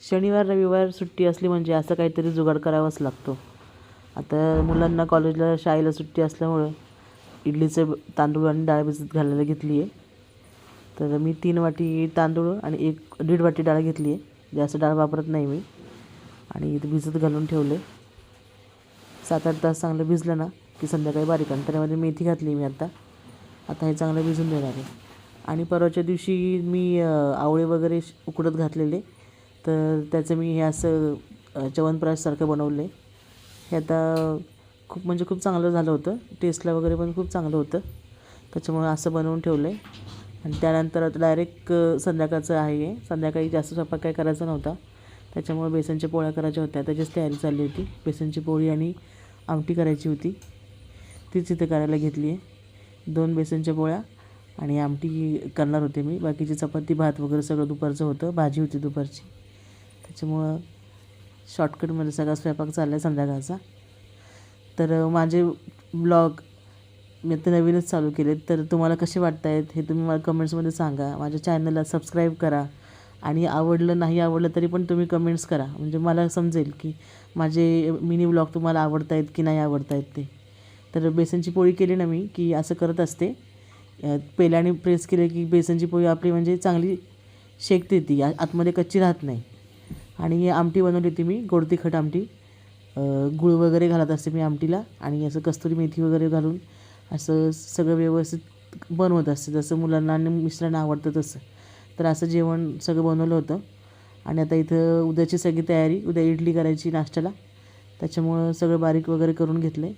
शनिवार रविवार सुट्टी असली म्हणजे असं काहीतरी जुगाड करावाच लागतो. आता मुलांना कॉलेजला शाळेला सुट्टी असल्यामुळं इडलीचे तांदूळ आणि डाळ भिजत घालायला घेतली आहे तर मी तीन वाटी तांदूळ आणि एक दीड वाटी डाळ घेतली आहे जास्त डाळ वापरत नाही मी. आणि इथे भिजत घालून ठेवले सात आठ तास चांगलं भिजलं ना की संध्याकाळी बारीक आणि त्यामध्ये मेथी घातली मी आता. आता हे चांगलं भिजून देणार आहे. आणि परवाच्या दिवशी मी आवळे वगैरे श- उकडत घातलेले. तर त्याचं मी हे असं अ, च्यवनप्राशसारखं बनवलं. आहे हे आता खूप म्हणजे खूप चांगलं झालं होतं. टेस्टला वगैरे पण खूप चांगलं होतं. त्याच्यामुळे असं बनवून ठेवलं आहे आणि त्यानंतर आता डायरेक्ट संध्याकाळचं आहे. संध्याकाळी जास्त स्वयंपाक काय करायचा नव्हता. त्याच्यामुळे बेसनच्या पोळ्या करायच्या होत्या. त्याचीच तयारी चालली होती. बेसनची पोळी आणि आमटी करायची होती. तीच इथं करायला घेतली आहे. दोन बेसनच्या पोळ्या आणि आमटी करणार होते मी. बाकीची चपाती भात वगैरे सगळं दुपारचं होतं. भाजी होती दुपारची. त्याच्यामुळं शॉर्टकटमध्ये सगळा स्वयंपाक चालला आहे संध्याकाळचा. तर माझे ब्लॉग मी आता नवीनच चालू केले तर तुम्हाला कसे वाटत आहेत हे तुम्ही मला कमेंट्समध्ये सांगा. माझ्या चॅनलला सबस्क्राईब करा. आणि आवडलं नाही आवडलं तरी पण तुम्ही कमेंट्स करा. म्हणजे मला समजेल की माझे मिनी ब्लॉग तुम्हाला आवडत आहेत की नाही आवडत आहेत ते. तर बेसनची पोळी केली ना मी की असं करत असते. पहिल्याने पेल्याने प्रेस केले की बेसनची पोळी आपली म्हणजे चांगली शेकते ती. आतमध्ये कच्ची राहत नाही. आणि आमटी बनवली होती मी गोड तिखट आमटी. गुळ गूळ वगैरे घालत असते मी आमटीला आणि असं कस्तुरी मेथी वगैरे घालून असं सगळं व्यवस्थित बनवत असते. जसं मुलांना आणि मिस्टरांना आवडतं तसं. तर असं जेवण सगळं बनवलं होतं. आणि आता इथं उद्याची सगळी तयारी उद्या इडली करायची नाश्त्याला. त्याच्यामुळं सगळं बारीक वगैरे करून घेतलं आहे